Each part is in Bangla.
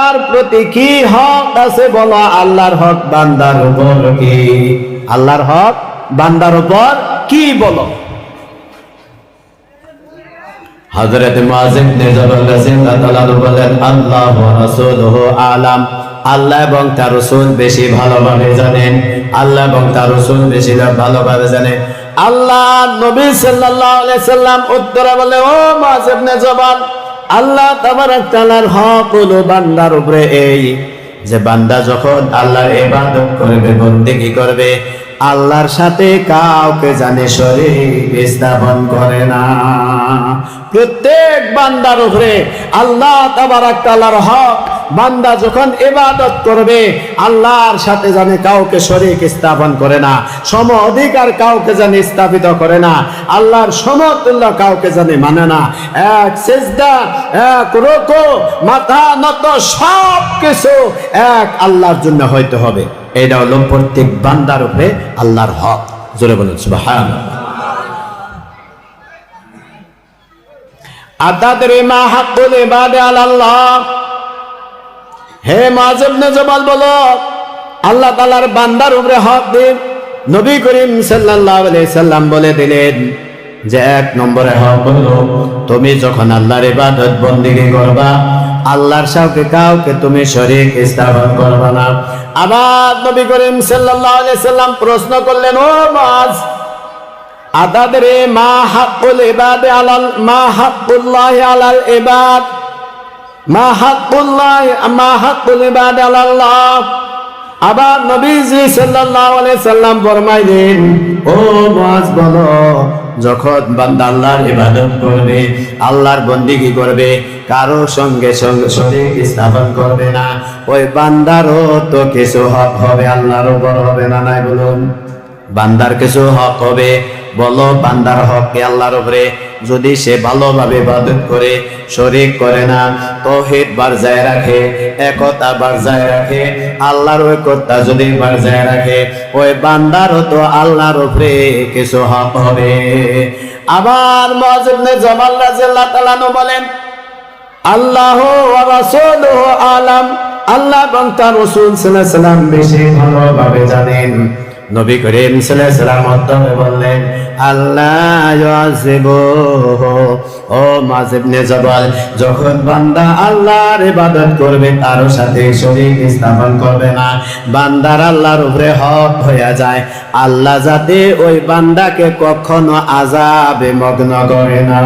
তার প্রতি কি হক আছে বলো? আল্লাহর হক বান্দার উপর কি? আল্লাহর হক বান্দার উপর কি বলো? হযরত মুআযিব ইবনে জাবাল রাদিয়াল্লাহু বলেন, আল্লাহ ওয়া রাসূলুহু আলাম। আল্লাহ এবং তার রাসূল বেশি ভালোভাবে জানেন। আল্লাহ এবং তার রাসূল বেশি ভালোভাবে জানেন। আল্লাহ নবী সাল্লাল্লাহু আলাইহি সাল্লাম উত্তরে বলে, ও মুআযিব ইবনে জাবাল আল্লাহ তাবারাক তাআলার হক হলো বান্দার উপরে এই যে বান্দা যখন আল্লাহর ইবাদত করবে, বন্দেগী করবে, আল্লাহর সাথে কাউকে জানে শরীর স্থাপন করে না। প্রত্যেক বান্দার উপরে আল্লাহ তাবারাক তাআলার হক বান্দা যখন এবাদত করবে, আল্লাহর সাথে জানে কাউকে শরীক স্থাপন করে না, সম অধিকার কাউকে জানে স্থাপিত করে না, আল্লাহর সমতুল্য কাউকে জানে মানে না। এক সেজদা, এক রোকো, মাথা নত সব কিছু এক আল্লাহর জন্য হইতে হবে। এটা হলো প্রত্যেক বান্দার উপরে আল্লাহর হক। জোরে বলুন, সুবহানাল্লাহ। আদাদরে মা হাক্কুল ইবাদে আলাল্লাহ। হে মাজেব নে জবাল বলো, আল্লাহ তালার বান্দার উপরে হক দিন। নবী করিম সাল্লাম বলে দিলেন যে এক নম্বরে হক হলো, তুমি যখন আল্লাহর ইবাদত বন্দেগী করবা, আল্লাহর সাথে কাউকে তুমি শরীক স্থাপন করবা না। আবার নবী করিম সাল্লাল্লাহু আলাইহি সাল্লাম প্রশ্ন করলেন, ও মাজ, আদাদরে মা হাক্কুল ইবাদে আলাল, মা হাক্কুল্লাহি আলাল ইবাদ আবার নবীজি ও যখন বান্দা আল্লাহর ইবাদত করবে, আল্লাহর করবে, কারও সঙ্গে সঙ্গে শরীক স্থাপন করবে না, ওই বান্দারও তো কিছু হক হবে, আল্লাহর হবে না, নাই বলুন। বান্দার কিছু হক হবে বলো বান্দার হক কে আল্লাহর উপরে। যদি সে ভালোভাবে ইবাদত করে, শরীক করে না, তৌহিদ বারজায় রাখে, একতা বারজায় রাখে, আল্লাহর ঐক্যতা যদি বারজায় রাখে, ওই বান্দারও তো আল্লাহর উপরে কিছু হক হবে। আবার মজিবনে জামাল রাদিয়াল্লাহু তাআলা বলেন, আল্লাহ ওয়া রাসূলুহু আলাম। আল্লাহ এবং রাসূল সাল্লাল্লাহু আলাইহি সাল্লাম বেশি ভালোভাবে জানেন। নবী করিম সাল্লাম অধ্যমে বললেন, আল্লাহ ও মাজিবনে জবাল, যখন বান্দা আল্লাহর ইবাদত করবে, তার সাথে শরীক স্থাপন করবে না। বান্দার আল্লাহর উপরে হক হয়ে যায়। আল্লাহ যাতে ওই বান্দাকে কখনো আযাবে মগ্ন করে না।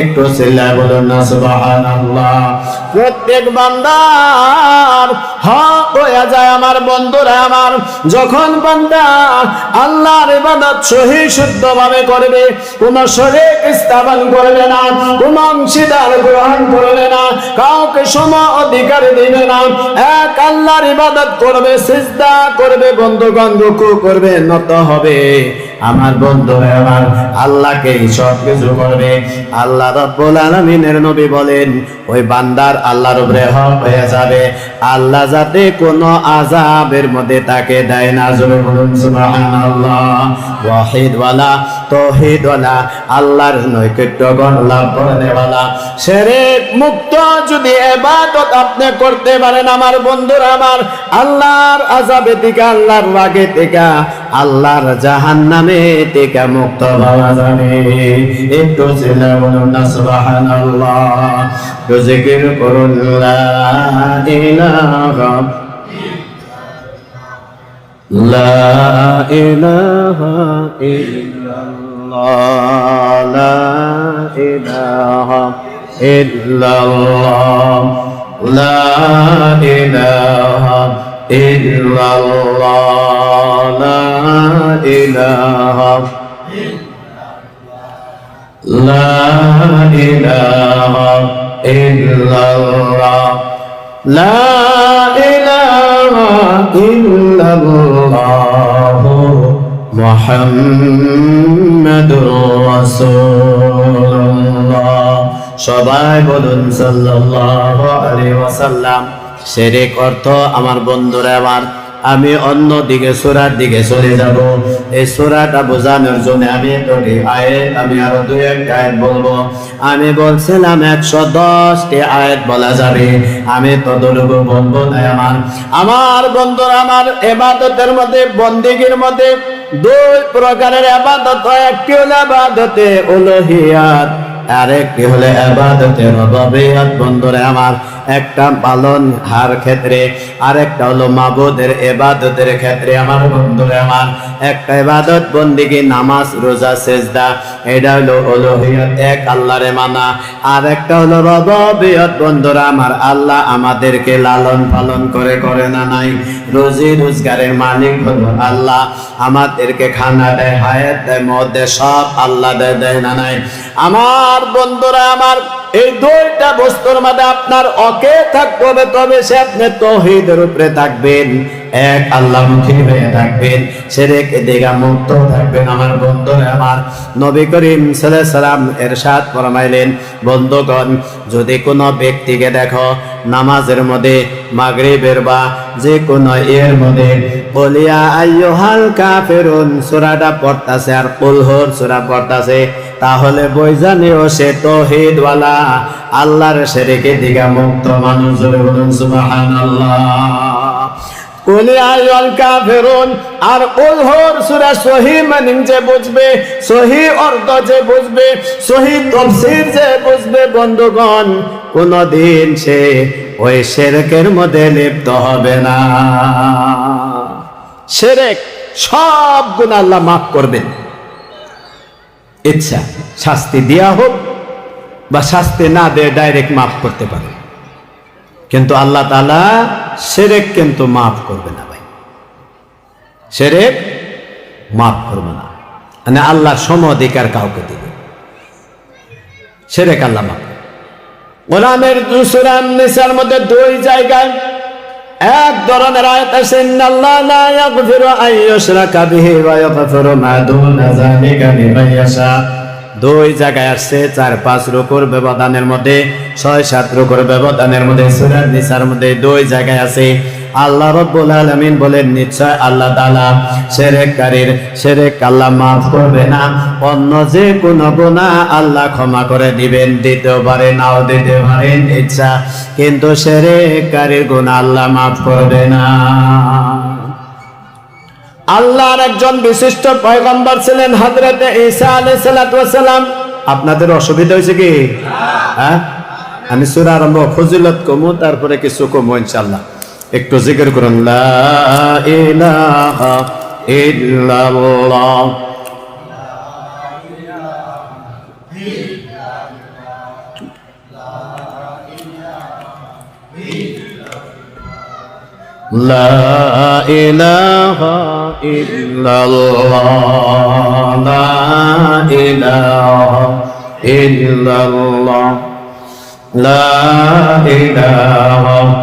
একটু চিল্লায় বলুন না, সুবহানাল্লাহ। প্রত্যেক বান্দার হক হয়ে যায় আমার বন্ধুরা আমার। যখন বান্দা, আল্লাহর ইবাদত সহি শুদ্ধভাবে করবে, কোন স্থাপন করবে না, কোন অংশীদার গ্রহণ করবে না, কাউকে সম অধিকার দিবে না। এক আল্লাহর ইবাদত করবে, সিজদা করবে, বন্ধুগণ রুকু করবে, নত হবে। আমার বন্ধু আমার আল্লাহকে সব কিছু করবে। আল্লাহ রব্বুল আলামিনের নবী বলেন, ওই বান্দার আল্লাহর উপরে হক হয়ে যাবে। আল্লাহ যাতে কোনো আযাবের মধ্যে তাকে দেয় না। জোরে বলুন, সুবহানাল্লাহ। ওয়াহিদ ওয়ালা, তৌহিদ ওয়ালা, আল্লাহর নৈকট্য গণ লাভ করতে ওয়ালা শিরক মুক্ত যদি ইবাদত আপনি করতে পারেন, আমার বন্ধুরা, আমার আল্লাহর আযাবে থেকে, আল্লাহর রাগে থেকে আল্লাহর জাহান্নামে থেকে মুক্ত পাওয়া যাবে। একটু চিল্লা বলুন না, সুবহানাল্লাহ। তো জিকির করুন, লা ইলাহা ইল্লাল্লাহ। লা ইলাহা ইল্লাল্লাহ। লা ইলাহা illallah la ilaha la ilaha illallah la ilaha illallah মুহাম্মাদুর রাসূলুল্লাহ সবাই বলুন সাল্লাল্লাহু আলাইহি ওয়াসাল্লাম শিরক অর্থ আমার বন্ধুরা আমার আমি অন্য দিকে সোরার দিকে চলে যাব। এই সোরাটা বোঝানোর জন্য আমি আয়াত, আমি আরও দুই একটা আয়াত বলব। আমি বলছিলাম একশো দশটি আয়াত বলা যাবে। আমি তদরূপ বলব না আমার। আমার বন্ধুরা আমার এবাদতের মধ্যে, বন্দিগির মধ্যে দুই প্রকারের আবাদত একটি হলো আবাদতে উলহিয়াত আর একটি হলে আবাদতে রবাবিয়াত। বন্ধুরে আমার একটা পালন হার ক্ষেত্রে আর একটা হলো মাবুদের এবাদতের ক্ষেত্রে। আমার বন্ধুরে আমার, একটা ইবাদত বন্দিগি নামাজ, রোজা, সেজদা, এটা হলো উলহিয়াত এক আল্লাহরে মানা। আর একটা হলো রবাবিয়াত, বন্ধুরা আমার, আল্লাহ আমাদেরকে লালন পালন করে করে না নাই? রোজি রোজগারের মালিক হলো আল্লাহ। আমাদেরকে খানা দেয়, হায়াত দেয়, মদ দেয়, সব আল্লাহ দেয় দেয় না নাই? আমার বন্ধুরা আমার এই দুইটা বস্তুর মধ্যে আপনার অকে থাকতে হবে তবে সে আপনি তহিদের উপরে থাকবেন। এক আল্লাহমুখী হয়ে থাকবেন, সেরেক দিঘা মুক্ত থাকবেন। আমার বন্ধুরা, আমার নবী করিম সালাম এরশাদ ফরমাইলেন, বন্ধুগণ, যদি কোনো ব্যক্তিকে দেখো নামাজের মধ্যে, মাগরিবের বা যে কোনো এর মধ্যে, বলিয়া, আইয়ুহাল কাফিরুন, সূরাটা পড়তাছে আর কুলহুর সূরা পড়তাছে তাহলে বৈজানিও সে তৌহিদওয়ালা, আল্লাহর সেরেকে দিঘা মুক্ত মানুষ বলুন কুলি আর বুঝবে সহি বুঝবে বন্ধুগণ, কোনদিন সে ওই শেরেকের মধ্যে লিপ্ত হবে না। শেরেক সব গুণ আল্লাহ মাফ করবেন। ইচ্ছা, শাস্তি দেয়া হোক বা শাস্তি না দিয়ে ডাইরেক্ট মাফ করতে পারে। কিন্তু আল্লাহ তালা সেরেক কিন্তু মাফ করবে না ভাই। সেরেক মাফ করবে না। মানে আল্লাহ সম অধিকার কাউকে দিবে সেরেক আল্লাহ মাফ গোলামের দুসুরাম নিসার মধ্যে দুই জায়গায় এক ধরনের আয়াত আছে, ইন্নাল্লাহ লা ইয়াগফিরু আন ইউশরাকা বিহি ওয়া ইয়াগফিরু মা দুনা যালিকা লিমান ইয়াশা। দুই জায়গায় আসছে, চার, পাঁচ রুকুর ব্যবধানের মধ্যে, ছয়, সাত রুকুর ব্যবধানের মধ্যে সূরা নিসার মধ্যে দুই জায়গায় আছে আল্লাহ রব্বুল আলামিন বলেন, নিশ্চয় আল্লাহ তাআলা শিরককারীর শিরক আল্লাহ মাফ করবে না। অন্য যে কোনো গুনাহ আল্লাহ ক্ষমা করে দিবেন। দিতেও পারে নাও দিতে পারেন ইচ্ছা, কিন্তু শিরককারীর গুনাহ আল্লাহ মাফ করবে না। আল্লাহর একজন বিশিষ্ট পয়গম্বর ছিলেন হজরতে ঈসা আলাইহিস সালাম আপনাদের অসুবিধা হয়েছে কি? হ্যাঁ? আমি সুরা আরম্ভ, ফজিলত কমু, তারপরে কিছু কমু, ইনশাআল্লাহ। একটু জিকির করুন লা ইলাহা ইল্লাল্লাহ لا إله إلا الله لا إله إلا الله لا إله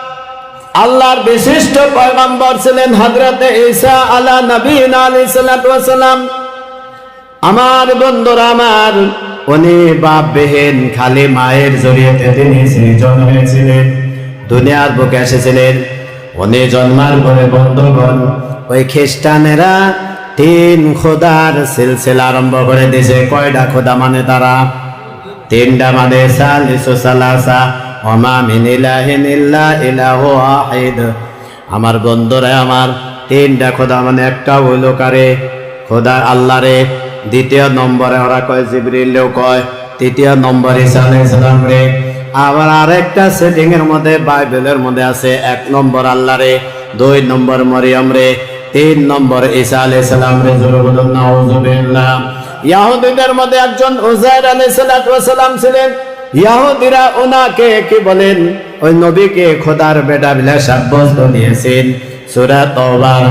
আল্লাহর বিশিষ্ট পয়গম্বর ছিলেন হযরতে ঈসা আলা নবীনা সালাতু ওয়াসালাম আমার বন্ধুরা আমার, উনি বাপ বেহেন খালি মায়ের জড়িয়েতে তিনি সৃজন হয়েছিলেন, দুনিয়ার বুকে এসেছিলেন। উনি জন্মার পরে বন্ধুগণ, ওই খ্রিস্টানেরা তিন খোদার সিলসিলা আরম্ভ করে দিয়েছে। কয়টা খোদা মানে তারা? তিনটা মানে সালিসু সালাসা। মিন ইলাহু ওয়াহিদ। আমার বন্ধুরা, আমার তিনটা খোদা মানে একটা হইল কারে? খোদা আল্লাহ রে, দ্বিতীয় নম্বরে ওরা কয় জিবরিলেও কয়, তৃতীয় নম্বরে সালাম রে। আবার আরেকটা সেটিং এর মধ্যে, বাইবেলের মধ্যে আছে, এক নম্বর আল্লাহ রে, দুই নম্বর মরিয়ম রে, তিন নম্বর ঈসা আলাইহিস সালাম রে নাউজুবিল্লাহ। ইয়াহুদীদের মধ্যে একজন উজাইর আলাইহিস সালাম ছিলেন। ইয়াহুদিরা ওনাকে কি বলেন ওই নবীকে খোদার বেটা বিলা সাব্যস্ত দিয়েছেন সুরা তওবার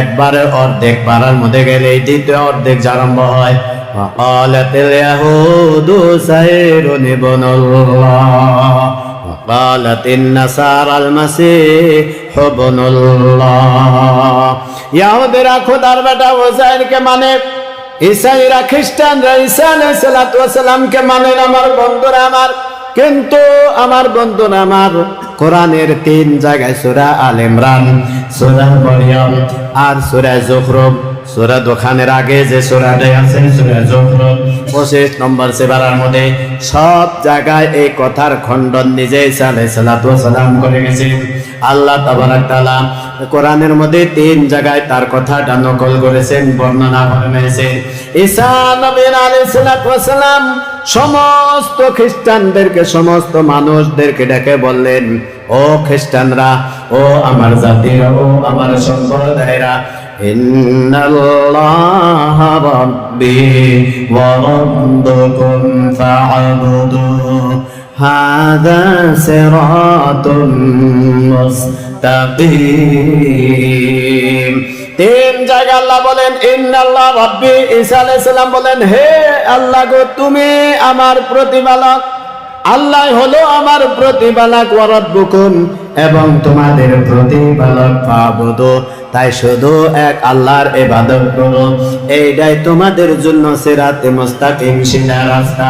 একবারে অর্ধেক পারার মধ্যে গেলে দ্বিতীয় অর্ধেক আরম্ভ হয় وقالت اليهود سير ابن الله وقالت النصارى المسيح ابن الله ইয়াহুদেরা খোদার বেটা ওজাইরকে মানে ইসাইরা খ্রিস্টানরা ঈসা আলাইহিস সালাতু মানে আমার বন্ধুরা আমার। কিন্তু আমার বন্ধুরা আমার কোরআনের তিন জায়গায় সুরা আল ইমরান, সূরা মরিয়ম আর সুরা জুখরুফ সূরা দোকানের আগে যে সূরাটা আছে, সূরা 25 নম্বর সেবারার মধ্যে সব জায়গায় এই কথার খণ্ডন নিজে ঈসা আলাইহিস সালাতু ওয়াসালাম করে গেছে। আল্লাহ কোরআনের মধ্যে তিন জায়গায় তার কথাটা নকল করেছেন, বর্ণনা ওয়াসালাম সমস্ত খ্রিস্টানদেরকে, সমস্ত মানুষদেরকে ডেকে বললেন, ও খ্রিস্টানরা, ও আমার জাতিরা, ও আমার সম্প্রদায়েরা ইন্নাল্লাহ রাব্বি ওয়া রাব্বুকুম ফা'বুদু হাদা সিরাতুম মুস্তাকিম। তিন জায়গা আল্লাহ বলেন, ইন্নাল্লাহ রাব্বি। ঈসা আলাইহিস সালাম বলেন, হে আল্লাহ গো, তুমি আমার প্রতিপালক। আল্লাহ হলো আমার প্রতিপালক ওয়ারাব্বুকুম এবং তোমাদের প্রতিপালক পাবদো তাই শুধু এক আল্লাহর ইবাদত করো। এইটাই তোমাদের জন্য সিরাতে মুস্তাকিম, সিনা রাস্তা।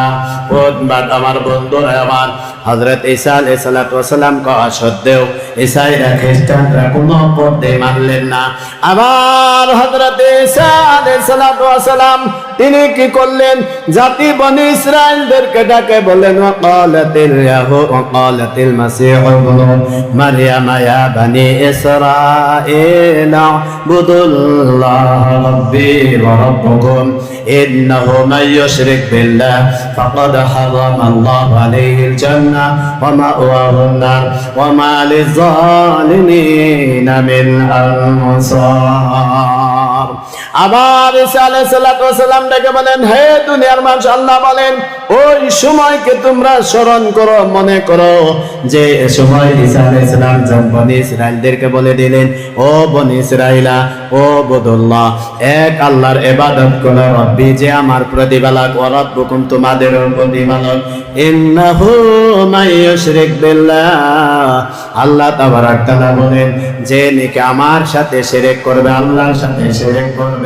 আমার বন্ধুরা, আমার হযরত ঈসা আলাইহিস সালাতু ওয়াসালাম কওয়া সত্ত্বেও ঈসাইরা খ্রিস্টানরা কোনো পথে মানলেন না। আবার হযরত ঈসা আলাইহিস সালাতু ওয়াসালাম তিনি কি করলেন? জাতি বনি ইসরাইলদেরকে ডাকে বলেন, ওয়াকালাতিল ইয়াহু ওয়াকালাতিল মাসীহু ইবনু মারইয়াম ইয়া বনি ইসরাঈল, আ'বুদুল্লাহ রাব্বি ওয়া রাব্বুকুম, ইন্নাহু ইউশরিক বিল্লাহ, ফাকাদ হারাম আলাইহিল জান্নাহ। الجنة ومأواه النار وما للظالمين من أنصار. আবার ঈসা ডেকে বলেন, হে দুনিয়ার মানুষ, আল্লাহ বলেন, ওই সময়কে তোমরা স্মরণ করো, মনে করো যে সময় বনি ইসরাইলদেরকে বলে দিলেন, ও বনি ও বদুল্লাহ এক আল্লাহর ইবাদত করো, রব্বি, যে আমার প্রতিপালক, ও রব্বুকুম তোমাদের প্রতিপালক। ইন্নাহু মাই ইউশরিক বিল্লাহ। আল্লাহ তাবারাক তাআলা বলেন, যে নাকি আমার সাথে শিরক করবে, আল্লাহর সাথে শিরক করবে।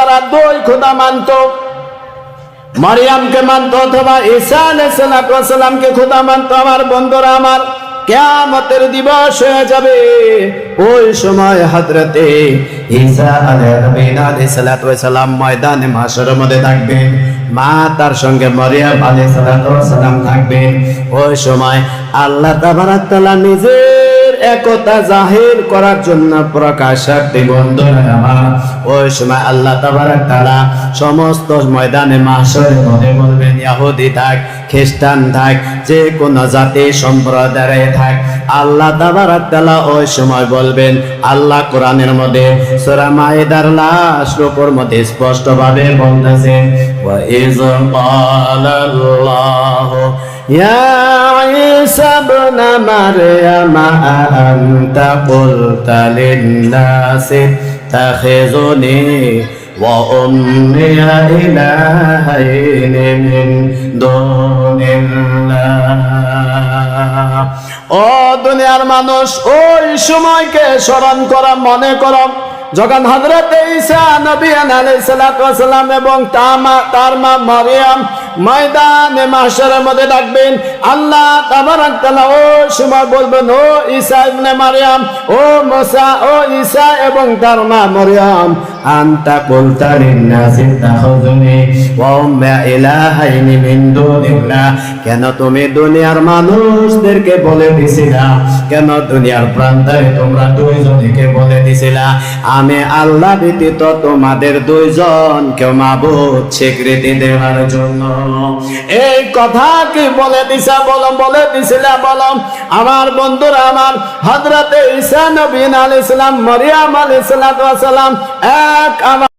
যারা দুই খোদা মানত। মারিয়ামকে মানত অথবা ঈসা আলাইহিস সালামকে খোদা মানত। আমার বন্ধুরা আমার, কেয়ামতের দিবস হয়ে যাবে। ওই সময় হযরতে ঈসা আলাইহিস সালাম ময়দানে মাশরের মধ্যে থাকবেন। মা তার সঙ্গে মরিয়াম আলাইহিস সালাম থাকবেন। ওই সময় আল্লাহ তাবারাক তাআলা নিজের একতা জাহির করার জন্য প্রকাশার্থী বন্ধুরা আমার। ওই সময় আল্লাহ তাবারাক তাআলা সমস্ত ময়দানে মাশরের মধ্যে বলবেন ইহুদি থাক, খ্রিস্টান থাক যে কোন জাতি, সম্প্রদায়ে থাক। আল্লাহ তাবারাক তাআলা ওই সময় বলবেন, আল্লাহ কোরআনের মধ্যে সূরা মাইদার লাশ রূপর মধ্যে স্পষ্ট ভাবে বলতেছেন ওয়া ইয ক্বালাল্লাহু يا عيسى ابن مريم أأنت قلت للناس اتخذوني وأمي إلهين من دون الله ও দুনিয়ার মানুষ ওই সময়কে স্মরণ করা মনে করো যখন হযরত ঈসা নবী আলাইহিস সালাতু ওয়াসালাম এবং তার মা তার মা মারিয়াম ময়দানে মাহশারের মধ্যে ডাকবেন। আল্লাহ ও বলবেন, ও ঈসা ইবনে ও মুসা, ও ঈসা এবং তার মা আনতা ওয়া ইলাহাইনি মিন দুনিল্লাহ। কেন তুমি দুনিয়ার মানুষদেরকে বলে দিছিলা? কেন দুনিয়ার প্রান্তায় তোমরা দুইজনকে বলে দিছিলা? আমি আল্লাহ ব্যতীত তোমাদের দুইজন কেউ মাবুদ স্বীকৃতি দেওয়ার জন্য এই কথা কি বলে দিছা? বলো বলে দিছিলা বলো আমার বন্ধুরা, আমার হজরতে ঈসা নবীন আল ইসলাম মরিয়াম আল ইসলাম এক আমার